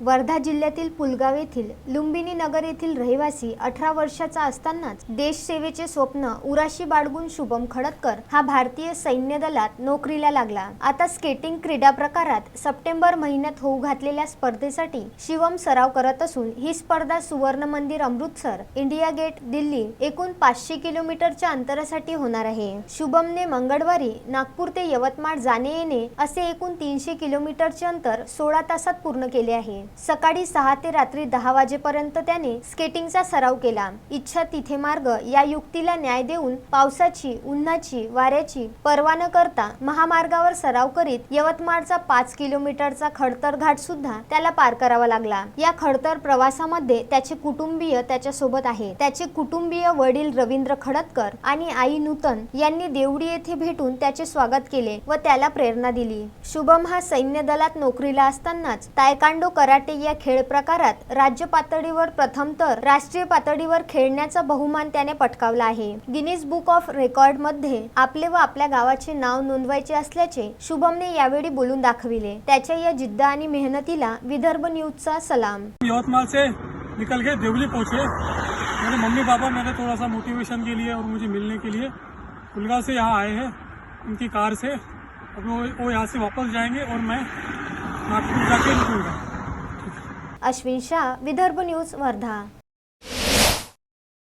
वर्धा जिल्ह्यातील पुलगाव येथील लुंबिनी नगर येथील रहिवासी अठरा वर्षाचा असतानाच देशसेवेचे स्वप्न उराशी बाळगून शुभम खडतकर हा भारतीय सैन्य दलात नोकरीला लागला. आता स्केटिंग क्रीडा प्रकारात सप्टेंबर महिन्यात होऊ घातलेल्या स्पर्धेसाठी शिवम सराव करत असून ही स्पर्धा सुवर्ण मंदिर अमृतसर इंडिया गेट दिल्ली एकूण पाचशे किलोमीटरच्या अंतरासाठी होणार आहे. शुभमने मंगळवारी नागपूर ते यवतमाळ जाणे येणे असे एकूण तीनशे किलोमीटरचे अंतर सोळा तासात पूर्ण केले आहे. सकाळी सहा ते रात्री दहा वाजेपर्यंत त्याने स्केटिंगचा सराव केला. इच्छा तिथे मार्ग या युक्तीला न्याय देऊन पावसाची उन्हाची वाऱ्याची पर्वा न करता महामार्गावर सराव करीत यवतमाळचा पाच किलोमीटरचा खडतर घाट सुद्धा त्याला पार करावा लागला. या खडतर प्रवासामध्ये त्याचे कुटुंबीय त्याच्यासोबत आहे. त्याचे कुटुंबीय वडील रवींद्र खडतकर आणि आई नूतन यांनी देवडी येथे भेटून त्याचे स्वागत केले व त्याला प्रेरणा दिली. शुभम हा सैन्य दलात नोकरीला असतानाच तायकांडो करा कराटे या खेळ प्रकारात राज्य पातळीवर प्रथम तर राष्ट्रीय पातळीवर खेळण्याचा बहुमान त्याने पटकावला आहे. गिनीज बुक ऑफ रेकॉर्डमध्ये आपले व आपल्या गावाचे नाव नोंदवायचे असल्याचे शुभमने यावेळी बोलून दाखविले. त्याच्या या जिद्द आणि मेहनतीला विदर्भ न्यूजचा सलाम. यवतमाल से निकल के देवली पहुंचे. मेरे मम्मी पापा मेरे थोड़ा सा मोटिवेशन के लिए और मुझे मिलने के लिए कुलगांव से यहाँ आए हैं उनकी कार से। अब वो वो यहाँ से वापस जाएंगे और मैं नागपुर जाके निकलूँगा। अश्विन शाह विदर्भ न्यूज वर्धा.